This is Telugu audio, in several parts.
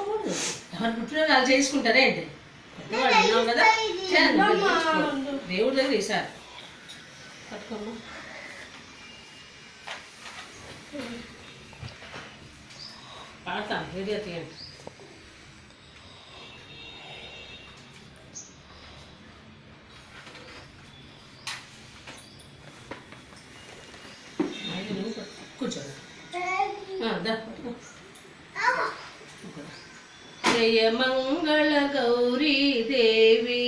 చేసుకోకూడదు. ఎవరు పుట్టిన వాళ్ళు చేసుకుంటారే ఏంటి పెద్దవాళ్ళు కదా. దేవుడి దగ్గర ఈసారి పట్టుకోమ్మా. పాడతాను వీడియో తీయండి. అయితే జయ మంగళ గౌరీ దేవి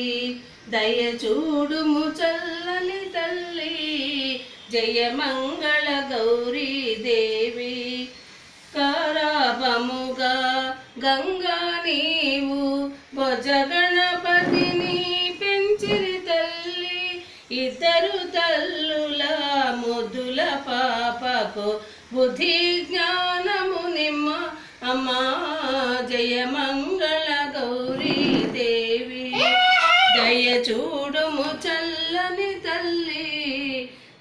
దయ చూడుము చల్లని తల్లి జయ మంగళ గౌరీ దేవి కారాపముగా గంగా నీవు భుజ గణపతిని పెంచిరి తల్లి. ఇద్దరు తల్లుల ముద్దుల పాపకు బుద్ధి జ్ఞానము నిమ్మ అమ్మా. జయ మంగళ గౌరీ దేవి దయ చూడుము చల్లని తల్లి.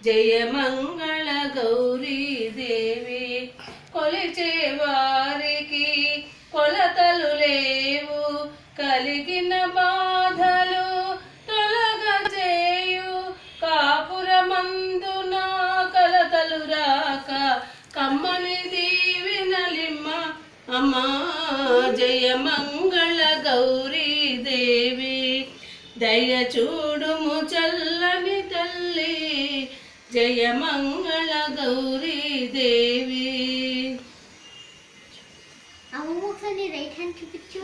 జయ మంగళ గౌరీ దేవి కొలిచే వారికి కొలతలు లేవు. కలిగిన అమ్మా జయ మంగళ గౌరీ దేవి దయ చూడుము చల్లని తల్లి జయ మంగళ గౌరీ దేవి. రైట్ హ్యాండ్ చూపించు.